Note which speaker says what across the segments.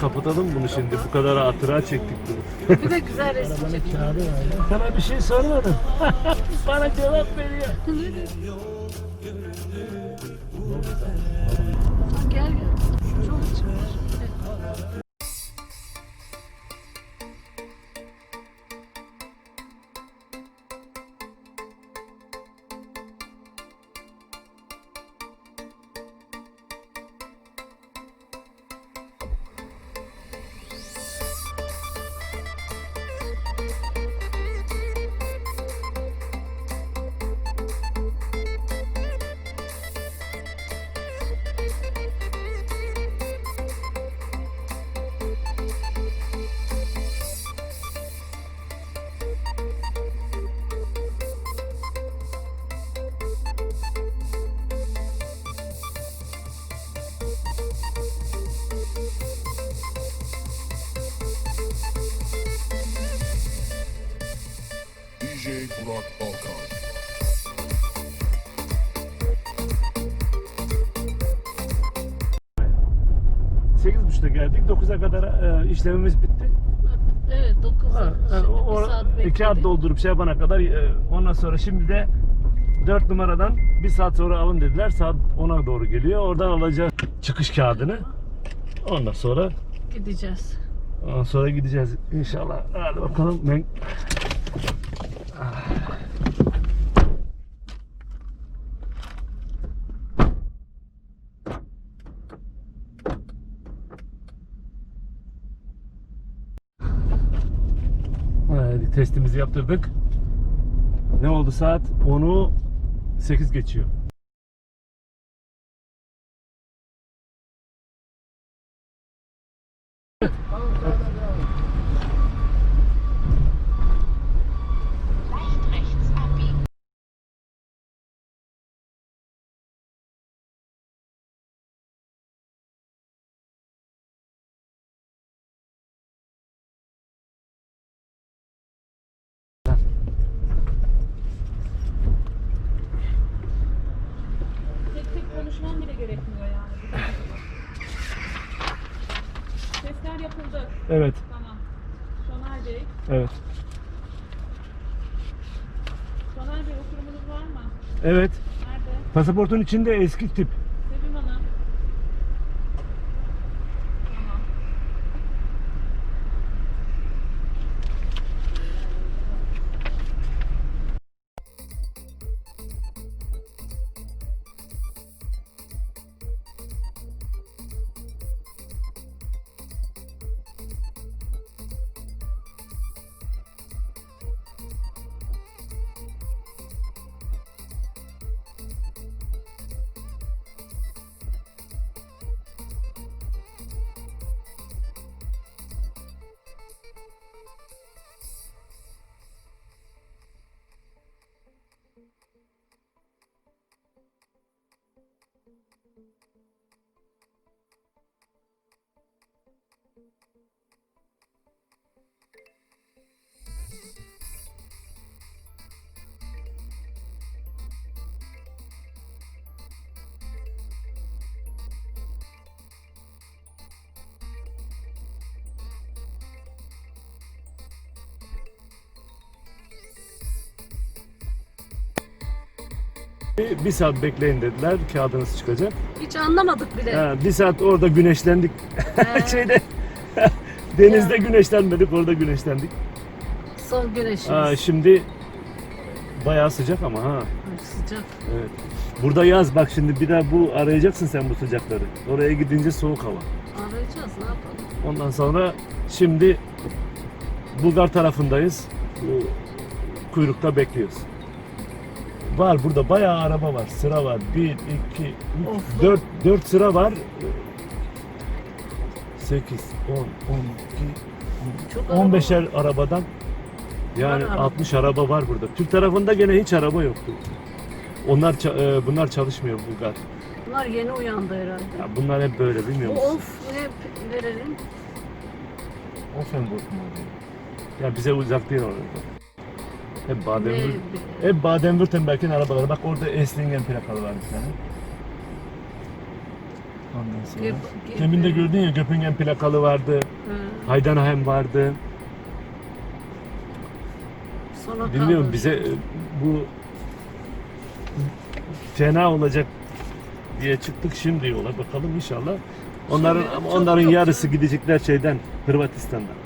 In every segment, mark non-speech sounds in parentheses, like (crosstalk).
Speaker 1: kapatalım bunu şimdi. Bu kadar hatıra çektik bunu.
Speaker 2: Bir de güzel resim çekiyor.
Speaker 1: Sana bir şey sormadım. (laughs) Bana cevap veriyor. 9'a kadar e, işlemimiz bitti.
Speaker 2: Evet 9
Speaker 1: Ha, o,
Speaker 2: bir saat bekledik.
Speaker 1: doldurup şey yapana kadar e, ondan sonra şimdi de 4 numaradan bir saat sonra alın dediler. Saat 10'a doğru geliyor. Oradan alacağız çıkış kağıdını. Ondan sonra
Speaker 2: Gideceğiz.
Speaker 1: ondan sonra gideceğiz inşallah. Hadi bakalım. Ben... Hadi testimizi yaptırdık. Ne oldu saat? 10'u 8 geçiyor.
Speaker 3: Leicht rechts abbiegen.
Speaker 4: Tek tek konuşmam bile gerekmiyor yani. Sesler yapıldı.
Speaker 1: Evet,
Speaker 4: Tamam. Şoner Bey.
Speaker 1: evet.
Speaker 4: Şoner Bey oturumunuz var mı?
Speaker 1: Evet.
Speaker 4: Nerede?
Speaker 1: Pasaportun içinde eski tip. Bir, saat bekleyin dediler. Kağıdınız çıkacak.
Speaker 2: Hiç anlamadık bile.
Speaker 1: Ha, bir saat orada güneşlendik.
Speaker 2: He. (laughs)
Speaker 1: Şeyde (laughs) denizde güneşlenmedik, orada güneşlendik.
Speaker 2: Son güneşimiz.
Speaker 1: Ha, şimdi bayağı sıcak ama ha.
Speaker 2: Sıcak.
Speaker 1: Evet. Burada yaz bak şimdi bir daha bu arayacaksın sen bu sıcakları. Oraya gidince soğuk hava.
Speaker 2: Arayacağız ne yapalım.
Speaker 1: Ondan sonra şimdi Bulgar tarafındayız. Bu kuyrukta bekliyoruz. Var burada bayağı araba var. Sıra var. 1, 2, 3,
Speaker 2: Of.
Speaker 1: 4, 4 sıra var. 8, 10, 12,
Speaker 2: Çok araba
Speaker 1: 15'er arabadan yani
Speaker 2: Var araba.
Speaker 1: 60 araba var burada. Türk tarafında gene hiç araba yoktu. Onlar ça- e, bunlar çalışmıyor Bulgar.
Speaker 2: Bunlar yeni uyandı herhalde.
Speaker 1: Ya bunlar hep böyle bilmiyor
Speaker 2: Bu
Speaker 1: musun?
Speaker 2: of ne verelim?
Speaker 1: Offenburg mu? Ya bize uzak değil orada. Hep Baden-Württemberg. Hep Baden-Württemberg'in arabaları. Bak orada Esslingen plakalı var bir tane. Ondan sonra. Demin de gördün ya Göppingen plakalı vardı.
Speaker 2: Hı.
Speaker 1: Heidenheim vardı.
Speaker 2: Sona
Speaker 1: Bilmiyorum
Speaker 2: kaldı.
Speaker 1: bize e, bu fena olacak diye çıktık şimdi yola bakalım inşallah. Onların
Speaker 2: Şimdi çok
Speaker 1: onların
Speaker 2: yok
Speaker 1: yarısı gidecekler şeyden Hırvatistan'dan.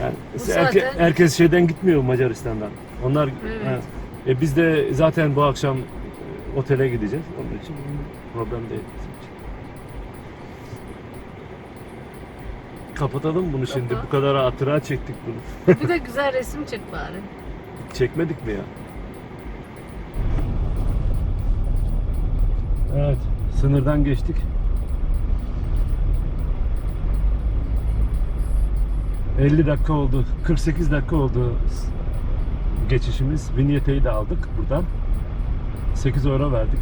Speaker 1: Yani
Speaker 2: Bu
Speaker 1: herke-
Speaker 2: zaten-
Speaker 1: herkes şeyden gitmiyor Macaristan'dan. Onlar
Speaker 2: Evet.
Speaker 1: ha. E biz de zaten bu akşam e, otele gideceğiz. Onun için problem değil. Kapatalım bunu şimdi.
Speaker 2: Kapat.
Speaker 1: Bu kadar hatıra çektik bunu.
Speaker 2: Bir de güzel resim çek bari. (laughs)
Speaker 1: Çekmedik mi ya? Evet, sınırdan geçtik. ...50 dakika oldu, 48 dakika oldu geçişimiz. Vinyeteyi de aldık buradan. 8 euro verdik.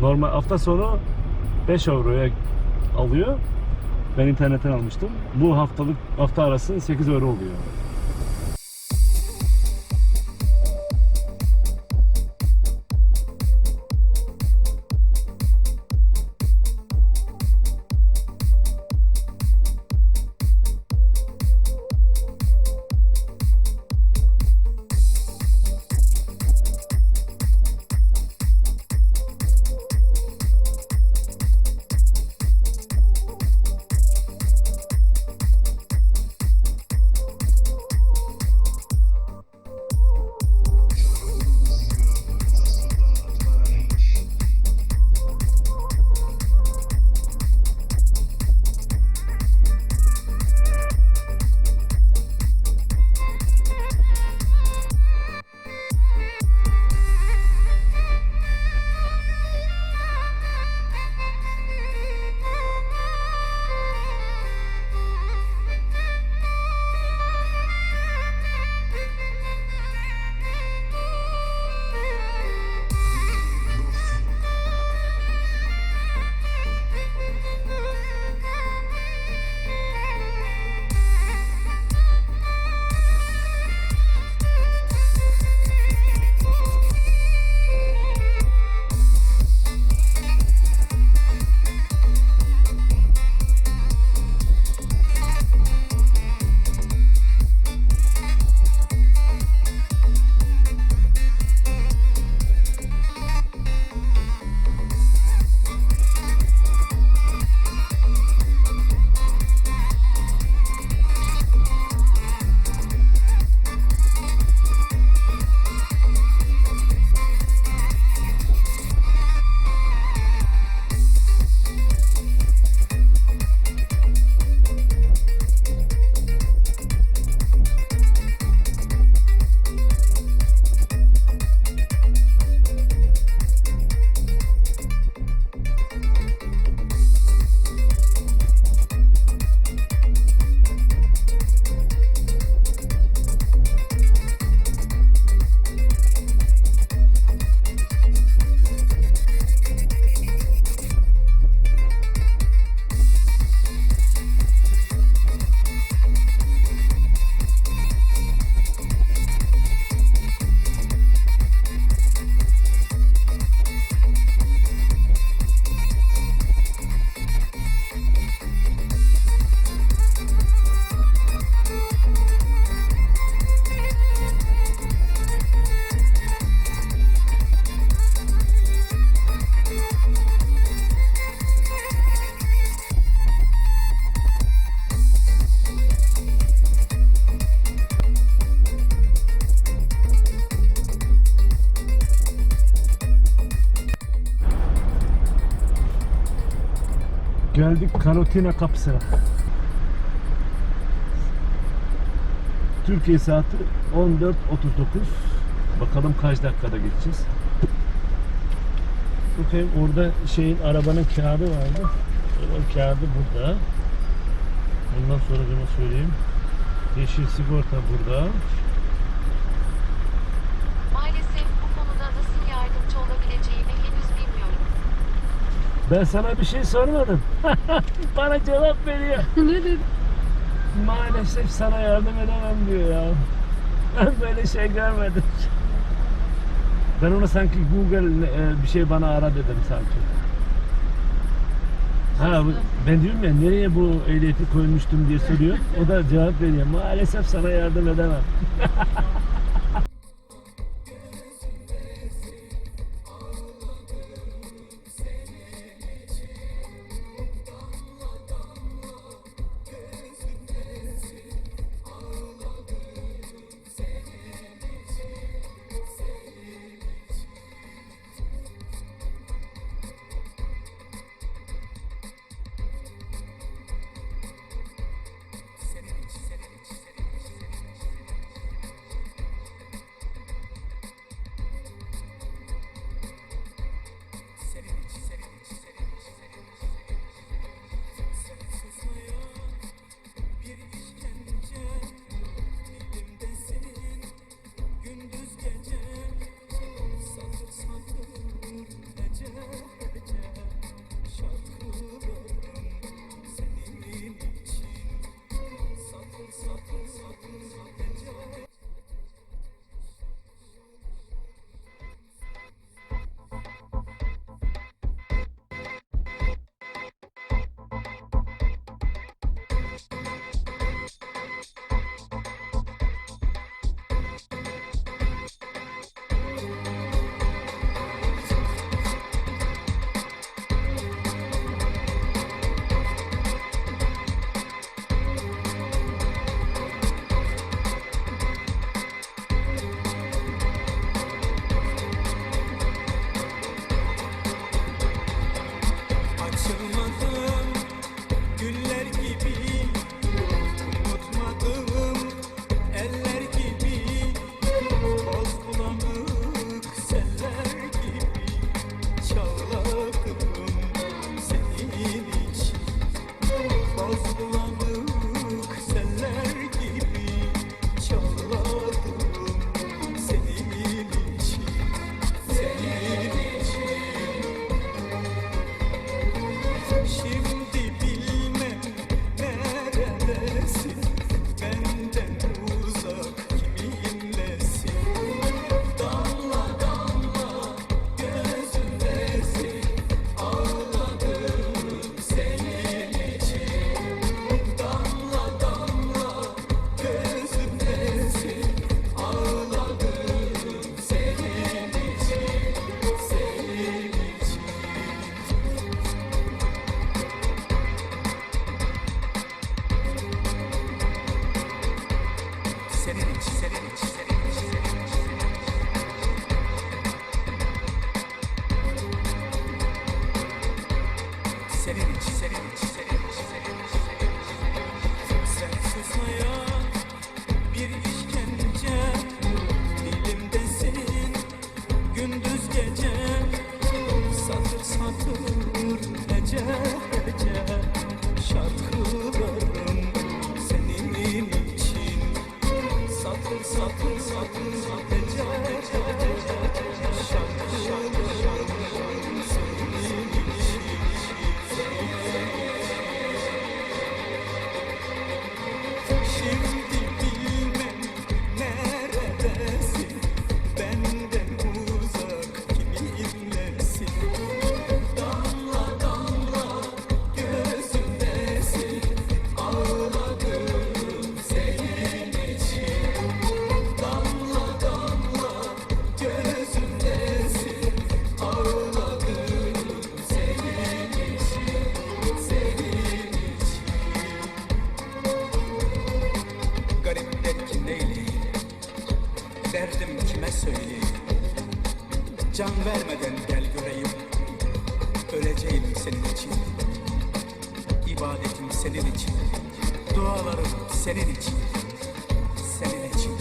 Speaker 1: Normal hafta sonu 5 euroya alıyor. Ben internetten almıştım. Bu haftalık hafta arası 8 euro oluyor. Geldik Karotina kapısına. Türkiye saati 14.39. Bakalım kaç dakikada geçeceğiz. Bakayım orada şeyin arabanın kağıdı vardı. Arabanın kağıdı burada. Ondan sonra söyleyeyim. Yeşil sigorta burada. Ben sana bir şey sormadım. (laughs) Bana cevap veriyor. (laughs)
Speaker 2: ne dedi?
Speaker 1: Maalesef sana yardım edemem diyor ya. Ben böyle şey görmedim. Ben ona sanki Google e, bir şey bana ara dedim sanki.
Speaker 5: Ha ben diyorum ya nereye bu ehliyeti koymuştum diye soruyor. O da cevap veriyor. Maalesef sana yardım edemem. (laughs)
Speaker 1: Can vermeden gel göreyim Öleceğim senin için İbadetim senin için Dualarım senin için Senin için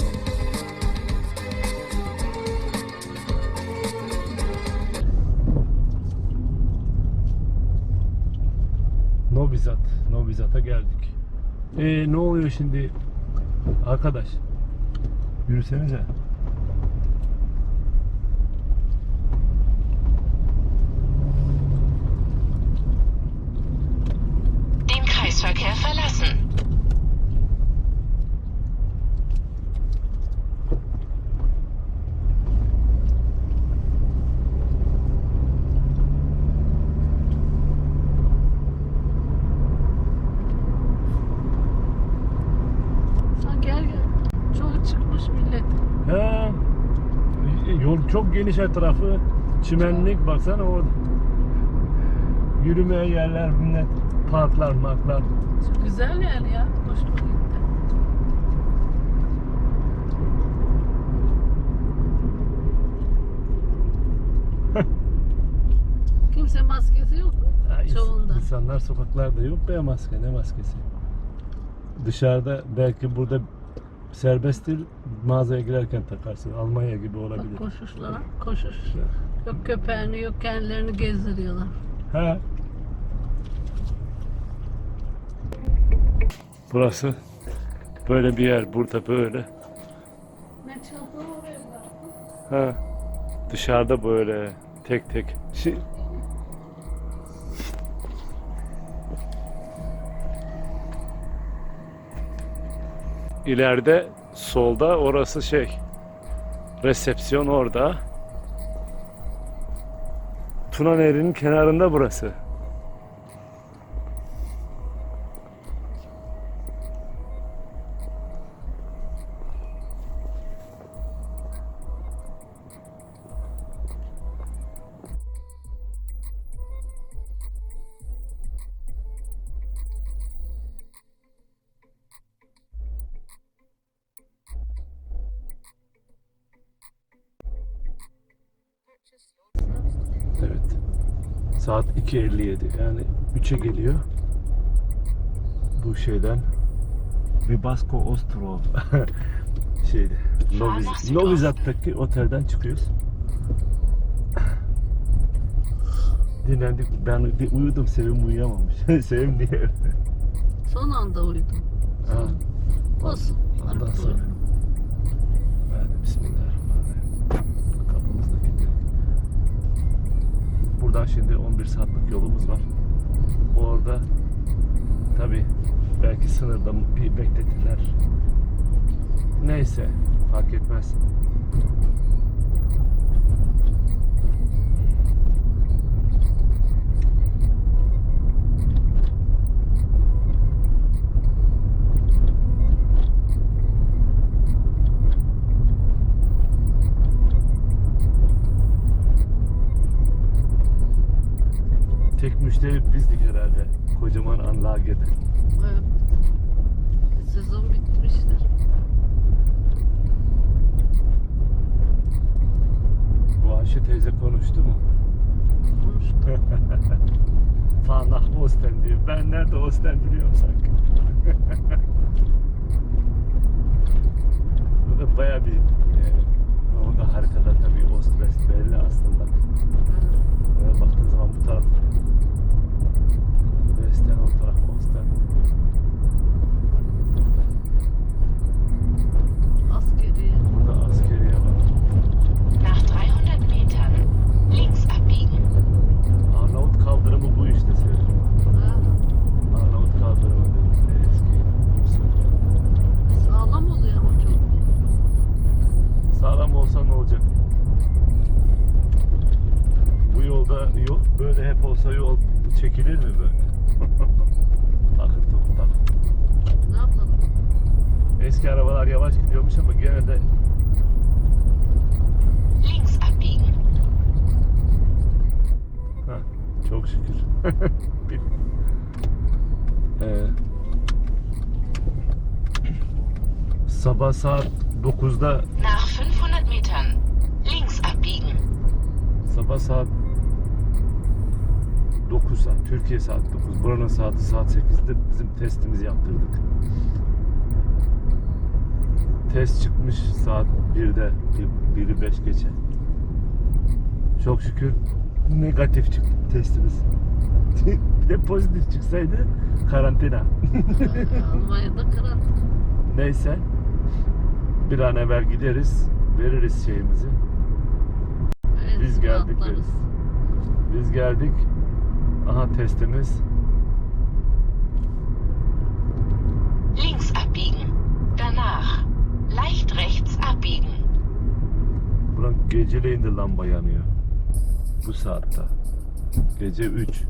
Speaker 5: Nobizat, Nobizat'a geldik. Ee, ne oluyor şimdi? Arkadaş, yürüsenize.
Speaker 1: Geniş etrafı. Çimenlik baksana orada. Yürümeye yerler, millet, parklar, marklar.
Speaker 2: Güzel yer ya. Hoşuma gitti. (laughs) Kimse maskesi yok.
Speaker 1: Ya ins-
Speaker 2: Çoğunda.
Speaker 1: İnsanlar sokaklarda yok be maske, ne maskesi? Dışarıda belki burada serbesttir, mağazaya girerken takarsın. Almanya gibi olabilir.
Speaker 2: Bak koşuşlar, koşuş. Yok köpeğini yok kendilerini gezdiriyorlar.
Speaker 1: Ha. Burası böyle bir yer. Burada böyle.
Speaker 2: Ne çaldı oraya.
Speaker 1: Ha. Dışarıda böyle tek tek. Şey... İleride solda orası şey. Resepsiyon orada. Tuna Nehri'nin kenarında burası. Saat 2.57 yani 3'e geliyor. Bu şeyden Ribasco Ostrov (laughs) şeydi. Novi, Novi Zad'daki otelden çıkıyoruz. (laughs) Dinlendik. Ben de uyudum. Sevim uyuyamamış. (laughs) Sevim niye?
Speaker 2: Son anda uyudum.
Speaker 1: Ha.
Speaker 2: Olsun.
Speaker 1: Ondan
Speaker 2: Artık
Speaker 1: sonra. Buradan şimdi 11 saatlik yolumuz var. Orada tabi belki sınırda bir bekletirler. Neyse fark etmez. Müşteri bizdik herhalde. Kocaman Anlage'de.
Speaker 2: Evet. Sezon bitmiştir.
Speaker 1: Bu Ayşe teyze konuştu mu?
Speaker 2: Konuştuk. (laughs)
Speaker 1: Fanah Osten diyor. Ben nerede Osten biliyorum sanki. (laughs) Bu da baya bir e, orada haritada tabii Ostres belli aslında. Bir- (laughs) Ee, sabah saat 9'da
Speaker 6: Nach 500 Metern links abbiegen.
Speaker 1: Sabah saat 9 saat, Türkiye saat 9. Buranın saati saat 8'de bizim testimizi yaptırdık. Test çıkmış saat 1'de, 1'i 5 geçe. Çok şükür negatif çıktı testimiz. Bir de pozitif çıksaydı karantina.
Speaker 2: Almanya'da kırat.
Speaker 1: Neyse. Bir an evvel gideriz, veririz şeyimizi. Biz geldik
Speaker 2: Atlarız.
Speaker 1: deriz. Biz geldik. Aha testimiz.
Speaker 6: Links abbiegen. Danach leicht rechts abbiegen.
Speaker 1: Buranın geceleyin de lamba yanıyor. Bu saatte. Gece 3.